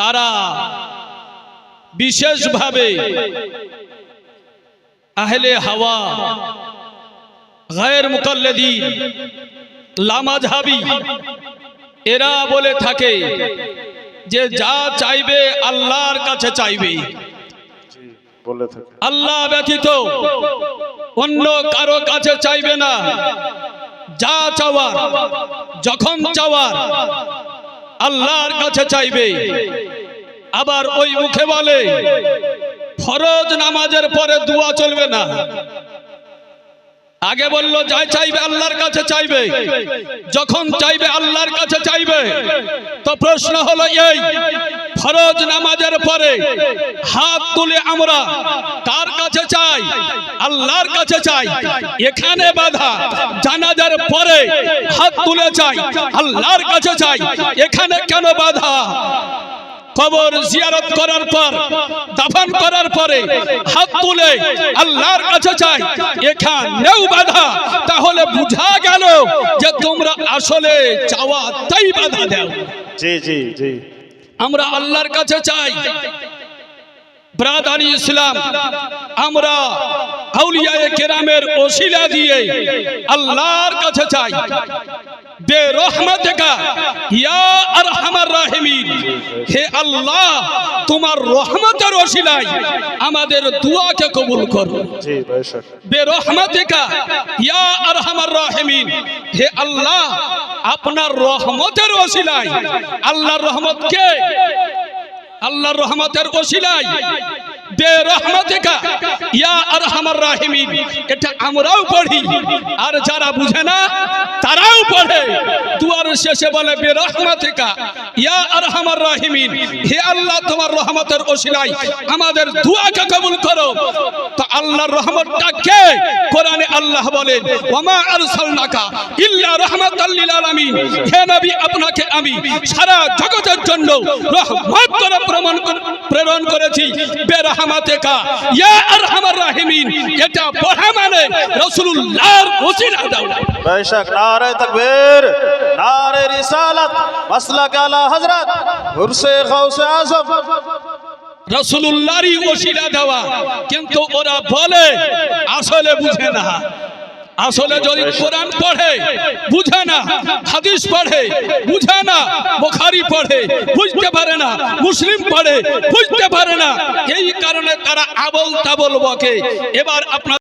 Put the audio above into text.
তারা বিশেষভাবে আহলে হাওয়া গায়ের মুকাল্লেদি লামাঝাবি এরা বলে থাকে যে যা চাইবে আল্লাহর কাছে চাইবে। আল্লাহ ব্যতীত অন্য কারও কাছে চাইবে না। যা চাওয়ার যখন চাওয়ার আল্লাহর কাছে চাইবে। আবার ওই মুখে বলে, ফরজ নামাজের পরে দোয়া চলবে না। আগে বলল, যাই চাইবে আল্লাহর কাছে চাইবে। যখন চাইবে আল্লাহর কাছে চাইবে, তো প্রশ্ন হলো এই, ফরজ নামাজের পরে হাত তুলে আমরা কার কাছে চাই? আল্লাহর কাছে চাই। এখানে বাধা জানাজার পরে হাত তুলে চাই। আল্লাহর কাছে চাই। এখানে কেন বাধা? কবর জিয়ারত করার পর দাফন করার পরে হাত তুলে আল্লাহর কাছে চাই। এখানেও বাধা। তাহলে বুঝা গেল যে তোমরা আসলে চাওয়া তাই বাধা দাও। জি জি জি। আমরা আল্লাহর কাছে চাই। ব্রাদারি ইসলাম আমরা আউলিয়ায়ে কেরামের ওসিলা দিয়ে আল্লাহর কাছে চাই। বে রহমতকা ইয়া আরহামার রাহিমিন। হে আল্লাহ তোমার রহমতের ওসিলায় আমাদের দুয়াকে কবুল করো। জি ভাই স্যার বেরহমতিকা ইয়া আরহামার রাহিমিন। হে আল্লাহ আপনার রহমতের ওসিলায়। আল্লাহর রহমত কে আল্লাহর রহমতের ওসিলায় এটা আমরাও বুঝে না, তারাও বলে হে আল্লাহ, তোমার রহমতের আমাদের দুয়াকে কবুল করো। আল্লাহর রহমতটা কে? কোরআনে আল্লাহ বলেন আপনাকে আমি সারা জগতের জন্য প্রমাণ প্রেরণ করেছি। বেরহমাতিকা ইয়া আরহামার রাহিমিন এটা পড়া মানে রাসূলুল্লাহর ওসিলা দাও বেশক নারে তাকবীর নারে রিসালাত মাসলাক আলা হযরত হুরসে গাউসে আজম। রসুল্লাহরই ওসিলা দেওয়া কিন্তু ওরা বলে আসলে বুঝে না। আসলে যদি কোরআন পড়ে বুঝে না হাদিস পড়ে বুঝে না বোখারি পড়ে বুঝতে পারে না মুসলিম পড়ে বুঝতে পারে না এই কারণে তারা আবল তাবল বকে। এবার আপনার